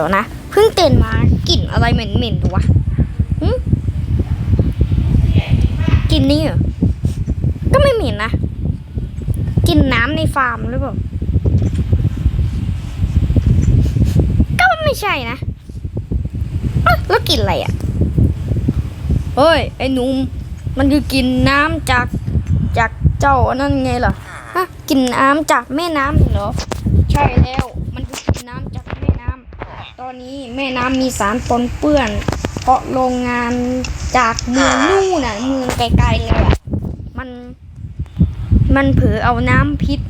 ดี๋ยวนะ เพิ่งตื่นมากลิ่นอะไรเหม็นๆดูวะกลิ่นนี่เหรอ ก็ไม่เหม็นนะกลิ่นน้ำในฟาร์มหรือเปล่า ก็ไม่ใช่นะแล้วกลิ่นอะไรอะเฮ้ย ไอ้หนุ่มมันคือกินน้ำจากจากเจ้านั่นไงล่ะฮะกินน้ำจากแม่น้ำเหรอ ใช่แล้ว มันคือกินน้ำจากแม่น้ำ ตอ นี้แม่น้ำมีสารปนเปื้อน เพราะโรงงานจากเมืองนู่นน่ะเมืองไกลๆเลยอะมันมันเผลอเอาน้ำพิษ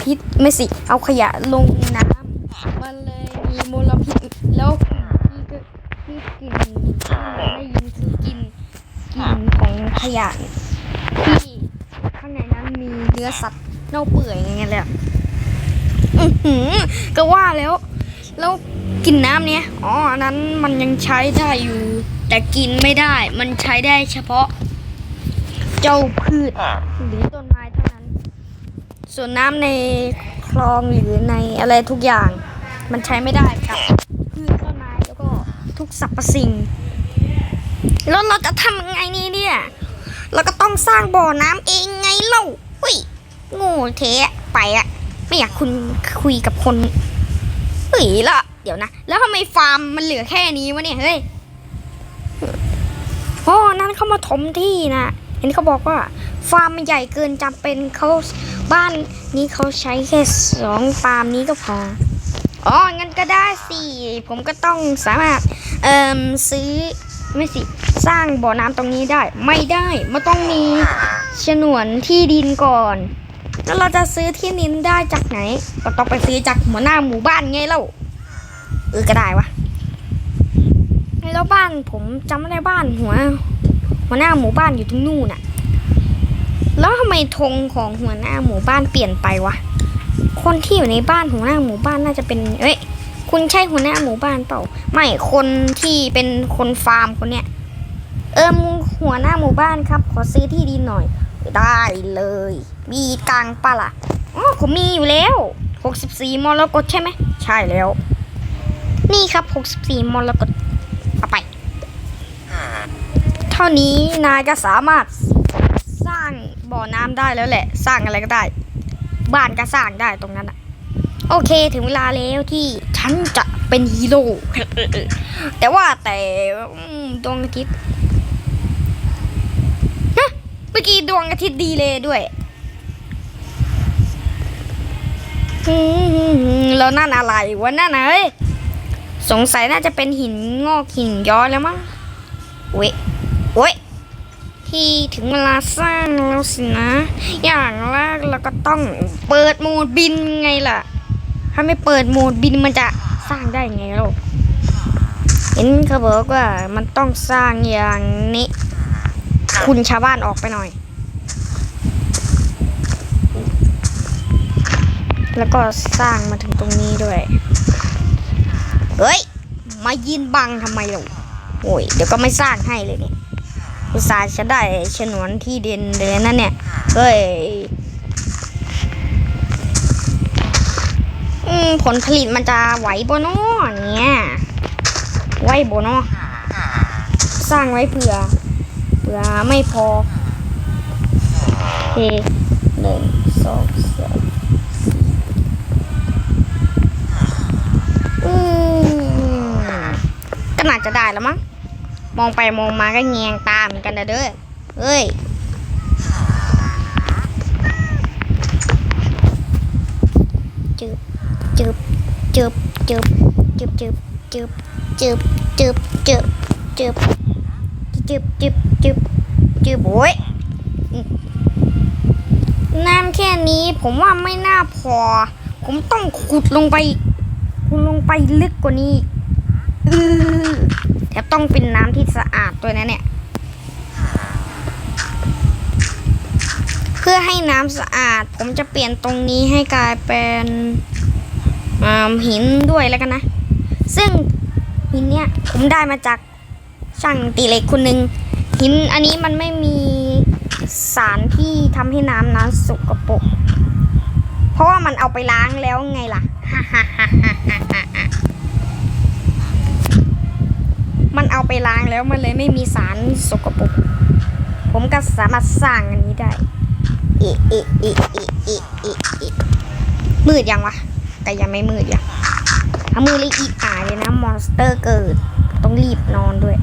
พิษไม่สิเอาขยะลงน้ำมันเลยมีมลพิษแล้วที่ก็ที่กลิ่นที่ได้ยินคือกลิ่นกลิ่นของขยะที่ข้างในนั้นมีเนื้อสัตว์เน่าเปื่อยอย่างเงี้ยเลยอะอือหือก็ว่าแล้วแล้ว กินน้ำเนี้ยอ๋ออันนั้นมันยังใช้ได้อยู่ แต่กินไม่ได้ มันใช้ได้เฉพาะ เจ้าพืชหรือต้นไม้เท่านั้น ส่วนน้ำในคลองหรือในอะไรทุกอย่าง มันใช้ไม่ได้กับพืชต้นไม้แล้วก็ทุกสรรพสิ่งแล้วเราจะทำยังไงนี่เนี่ยเราก็ต้องสร้างบ่อน้ำเองไงเล่าอุ้ยโง่เทะไปอะไม่อยากคุณคุยกับคนเฮ้ยละ เดี๋ยวนะ แล้วทำไมฟาร์มมันเหลือแค่นี้วะเนี่ย เฮ้ยอ๋อนั่นเขามาถมที่นะเห็นเขาบอกว่า ฟาร์มมันใหญ่เกินจำเป็นเขาบ้านนี้เขาใช้แค่สองฟาร์มนี้ก็พออ๋องั้นก็ได้สิผมก็ต้องสามารถเอ่มซื้อไม่สิสร้างบ่อน้ำตรงนี้ได้ ไม่ได้มันต้องมีฉนวนที่ดินก่อน แล้วเราจะซื้อที่ดินได้จากไหน ก็ต้องไปซื้อจากหัวหน้าหมู่บ้านไงเล่า เออก็ได้วะแล้วบ้านผมจำไม่ได้บ้านหัว หัวหน้าหมู่บ้านอยู่ที่นู่นน่ะ แล้วทำไมธงของหัวหน้าหมู่บ้านเปลี่ยนไปวะคนที่อยู่ในบ้านหัวหน้าหมู่บ้านน่าจะเป็นเอ้ยคุณใช่หัวหน้าหมู่บ้านเปล่า ไม่คนที่เป็นคนฟาร์มคนเนี้ยเออมึงหัวหน้าหมู่บ้านครับ ขอซื้อที่ดินหน่อย ได้เลย มีกลางปะล่ะอ๋อผมมีอยู่แล้ว 64มรกตใช่ไหม ใช่แล้ว นี่ครับ 64 มรกตเอาไป เท่านี้นายก็สามารถสร้างบ่อน้ำได้แล้วแหละ สร้างอะไรก็ได้ บ้านก็สร้างได้ตรงนั้นอะโอเคถึงเวลาแล้วที่ฉันจะเป็นฮีโร่แต่ว่าแต่อืมดวงอาทิตย์ฮะเมื่อกี้ดวงอาทิตย์ดีเลยด้วยอืมแล้วนั่นอะไรวะนั่นน่ะเอ้ย สงสัยน่าจะเป็นหินงอกหินย้อยแล้วมั้งเว้ยเว้ยที่ถึงเวลาสร้างแล้วสินะ อย่างแรกเราก็ต้องเปิดโหมดบินไงล่ะ ถ้าไม่เปิดโหมดบินมันจะสร้างได้ไงล่ะเห็นเขาบอกว่ามันต้องสร้างอย่างนี้ คุณชาวบ้านออกไปหน่อย แล้วก็สร้างมาถึงตรงนี้ด้วย เฮ้ย มายินบังทำไมล่ะโอ้ย เดี๋ยวก็ไม่สร้างให้เลยเนี่ยอุตส่าห์จะได้ฉนวนที่เด่นเลยนั่นเนี่ย เฮ้ยผลผลิตมันจะไหวบนอเนี่ยไหวบนอสร้างไว้เผื่อ เผื่อไม่พอโอเคหนึ่งสองสามอืมก็น่าจะได้แล้วมั้ง มองไปมองมาก็แงงตาเหมือนกันนะเด้อเฮ้ย จึบจึบจึบจึบจึบจึบจึบจึบจึบจึบจึบจึบจึบจึบจึบโอ้ยน้ำแค่นี้ผมว่าไม่น่าพอ ผมต้องขุดลงไป ขุดลงไปลึกกว่านี้ แถมต้องเป็นน้ำที่สะอาดด้วยนะเนี่ย เพื่อให้น้ำสะอาด ผมจะเปลี่ยนตรงนี้ให้กลายเป็นหินด้วยแล้วกันนะ ซึ่งหินเนี่ยผมได้มาจากช่างตีเหล็กคนหนึ่งหินอันนี้มันไม่มีสารที่ทำให้น้ำนั้นสกปรกเพราะว่ามันเอาไปล้างแล้วไงล่ะฮ่าฮ่าฮ่าฮ่าฮ่า มันเอาไปล้างแล้วมันเลยไม่มีสารสกปรก ผมก็สามารถสร้างอันนี้ได้เอเอะเอะเอเอเอเอมืดยังวะ แต่ยังไม่มืดยังถ้ามืดเลยอีกอายเลยนะ มอนสเตอร์เกิด ต้องรีบนอนด้วย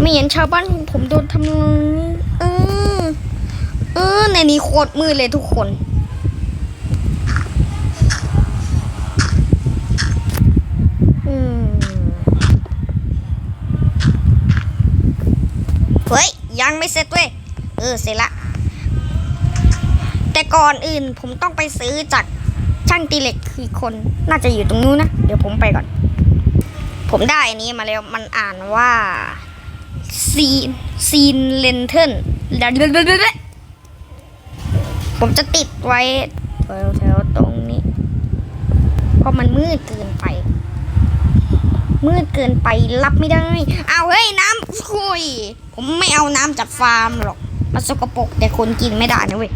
ไม่เห็นชาวบ้านผมโดนทำร้ายเออ เออ ในนี้โคตรมืดเลยทุกคน อืม เฮ้ ยังไม่เสร็จเว้ย เออเสร็จละ แต่ก่อนอื่นผมต้องไปซื้อจากช่างตีเหล็กคือคนน่าจะอยู่ตรงนู้นนะ เดี๋ยวผมไปก่อน ผมได้อันนี้มาแล้วมันอ่านว่าซีนซีนเลนเทนผมจะติดไว้แถวแถวๆตรงนี้ เพราะมันมืดเกินไป มืดเกินไปรับไม่ได้ เอาเฮ้ยน้ำคุย ผมไม่เอาน้ำจากฟาร์มหรอก มันสกปรกแต่คนกินไม่ได้นะเว้ย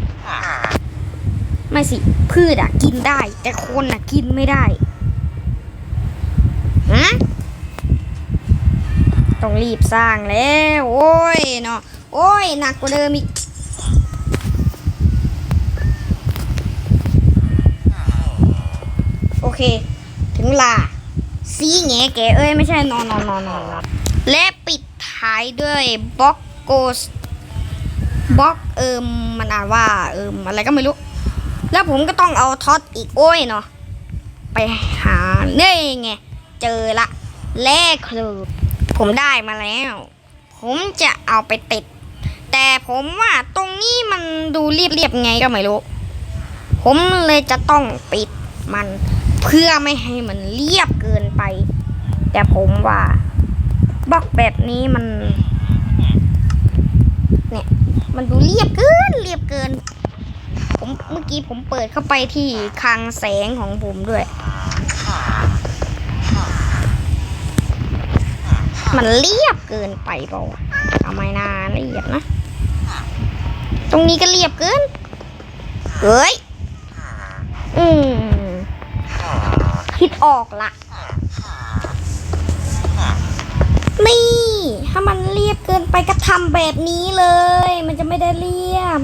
ไม่สิ พืชอะกินได้ แต่คนอะกินไม่ได้ ฮะ ต้องรีบสร้างแล้ว โอ้ยเนาะ โอ้ยหนักกว่าเดิมอีกโอเค ถึงลา ซีแงแกเอ้ยไม่ใช่นอนนอนนอนนอนและปิดท้ายด้วยบล็อกโกสบล็อกเอิมมันอ่านว่าเอิมอะไรก็ไม่รู้ แล้วผมก็ต้องเอาท็อตอีกโอ้ยเนาะไปหาเนี่ยไงเจอละแร่คลูผมได้มาแล้ว ผมจะเอาไปติด แต่ผมว่าตรงนี้มันดูเรียบๆไงก็ไม่รู้ ผมเลยจะต้องปิดมัน เพื่อไม่ให้มันเรียบเกินไป แต่ผมว่าบล็อกแบบนี้มัน เนี่ย มันดูเรียบเกิน เรียบเกิน ผมเมื่อกี้ผมเปิดเข้าไปที่คลังแสงของผมด้วย มันเรียบเกินไปเปล่าทำไมนาละเอียดนะ ตรงนี้ก็เรียบเกิน เฮ้ย อืม คิดออกละนี่ ถ้ามันเรียบเกินไปก็ทำแบบนี้เลย มันจะไม่ได้เรียบ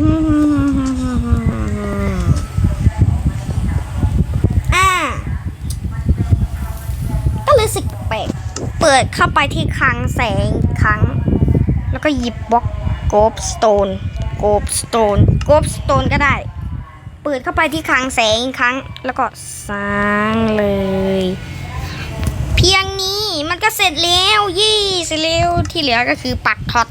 อ่าก็เลยรู้สึกแปลกเปิดเข้าไปที่คลังแสงครั้ง แล้วก็หยิบบล็อกโกบสโตนโกบสโตนโกบสโตนก็ได้ เปิดเข้าไปที่คลังแสงอีกครั้ง แล้วก็สร้างเลย เพียงนี้มันก็เสร็จแล้วยี่เสร็จแล้วที่เหลือก็คือปักท็อต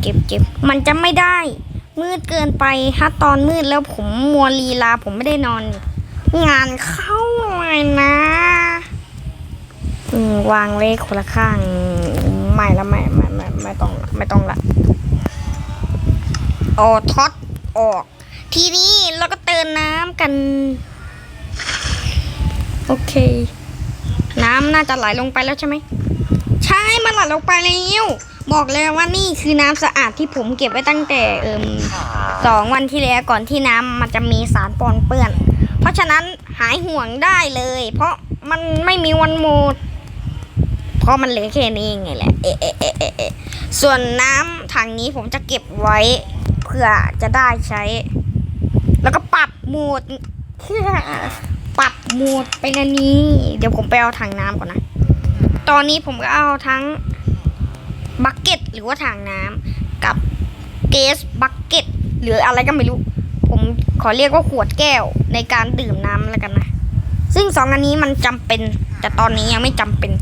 เก็บเก็บมันจะไม่ได้ มืดเกินไปถ้าตอนมืดแล้วผมมัวลีลาผมไม่ได้นอน งานเข้าเลยนะวางเลขคนละข้าง ไม่ละไม่ไม่ไม่ไม่ต้องละไม่ต้องละ เอท็อตออก ทีนี้เราก็เติมน้ำกัน โอเค น้ำน่าจะไหลลงไปแล้วใช่ไหมใช่มันไหลลงไปแล้วบอกเลยว่านี่คือน้ำสะอาดที่ผมเก็บไว้ตั้งแต่เอิมสองวันที่แล้วก่อนที่น้ำมันจะมีสารปนเปื้อน เพราะฉะนั้นหายห่วงได้เลย เพราะมันไม่มีวันหมดเพราะมันเหลือแค่นี้ไงแหละเอะเอะเอะเอะเอะส่วนน้ำถังนี้ผมจะเก็บไว้ื่อจะได้ใช้ แล้วก็ปรับโหมดเพื่อปรับโหมดเป็นนนี้ เดี๋ยวผมไปเอาถังน้ำก่อนนะ ตอนนี้ผมก็เอาทั้งบักเก็ตหรือว่าถังน้ำกับเกสบักเก็ตหรืออะไรก็ไม่รู้ ผมขอเรียกว่าขวดแก้วในการดื่มน้ำแล้วกันนะ ซึ่งสองอันนี้มันจำเป็น แต่ตอนนี้ยังไม่จำเป็น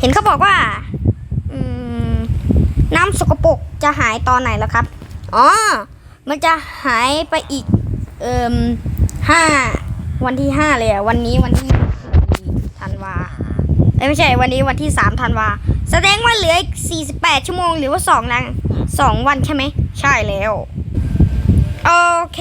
เห็นเขาบอกว่า น้ำสกปรกจะหายตอนไหนแล้วครับ อ๋อ มันจะหายไปอีก เอ่มห้าวันที่ห้าเลยอะวันนี้วันที่ธันวาเอ้ยไม่ใช่วันนี้วันที่สามธันวา แสดงว่าเหลืออีกสี่สิบแปดชั่วโมงหรือว่าสองนังสองวันใช่ไหม ใช่แล้ว โอเค